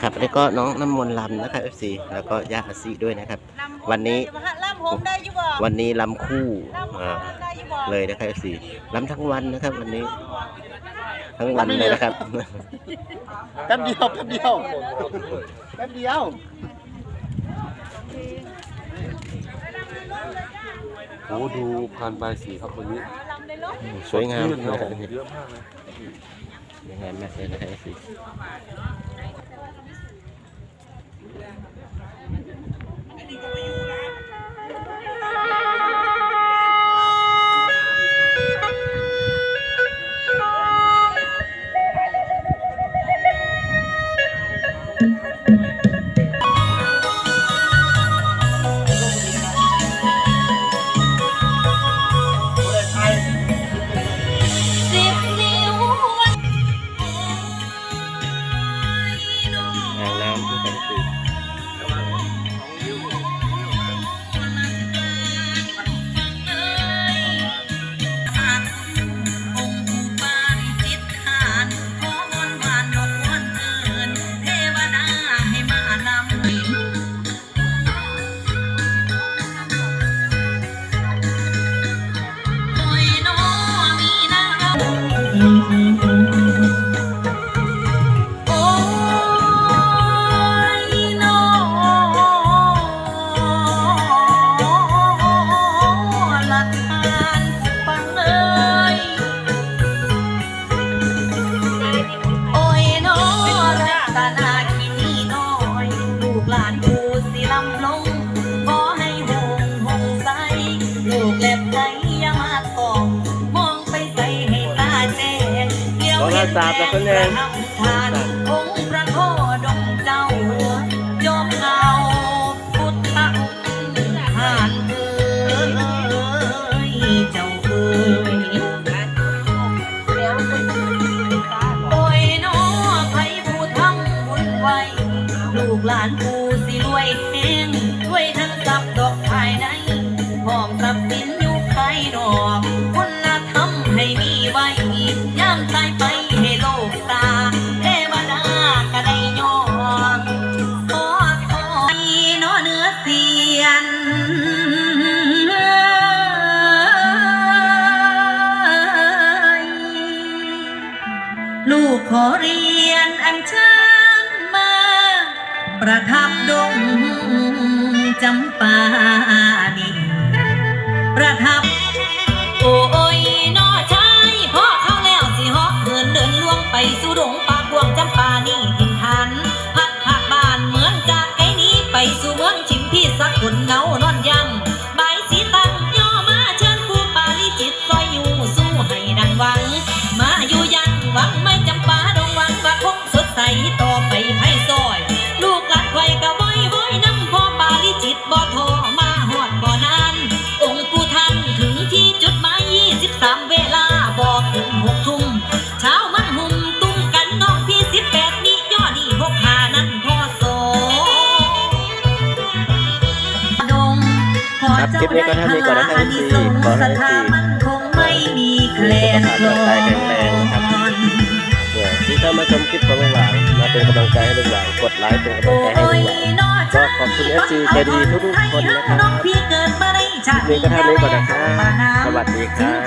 ครับแล้วก็น้องน้ำมนต์ลำนะครับ FC แล้วก็ย่าอาซีด้วยนะครับ วันนี้ล่ำผมได้อยู่บ่วันนี้ลำคู่ล่ำผมอ่าได้อยู่บ่เลยนะครับ FC ลำทั้งวันนะครับ วันนี้ ทั้งวันเลยนะครับแป๊บเดียวแป๊บเดียวแป๊บเดียวโอ้ดูพานใบายสีครับวันนี้ลำในรถสวยงามเพื่อนนะครับเยอะมากเลยยังไงแม่เลยนะครับ FC สิ โเลี้ยวเห็แม่พระทำทานองค์พระโคดงเจ้ายอมเงาพุทธองค์ผ่านเอ่ยเจ้าเอ่ยโอ้ยน้อไผผู้ทำบุญไว้ ลูกหลานผู้สิรวยแห้งรวยทั้งทรัพย์ดอกภายในพร้อมทรัพย์ ลูกขอเรียนอัญเชิญมา ประทับดงจำปานินประทับ โอ้ยนอชายพ่อเข้าแล้วสิฮอกเดินเดินล่วงไปสู่ดงปากวงจำปานี่ทินทัน สักคนเงานอนยังใบายสีตังย่อมาเชิญผู้ปาลิจิตซอยอยู่สู้ให้ดังหวัง มาอยู่ยังหวังไม่จำปาดงหวังว่าคงสดใส ครับคลิปนี้ก็เท่านี้ก่อนนะครับได้ทา FC ขอให้ศรัทธามันคงไม่มีแคลนคลอนเพื่อที่เข้ามาชมคลิปของลุงหลางมาเป็นกำลังใจให้ลุงหลางกดไลค์เป็นกำลังใจให้ลุงหลางก็ขอบคุณ FC ใจดีทุกๆคนนะครับคลิปนี้ก็เท่านี้ก่อนนะครับสวัสดีครับ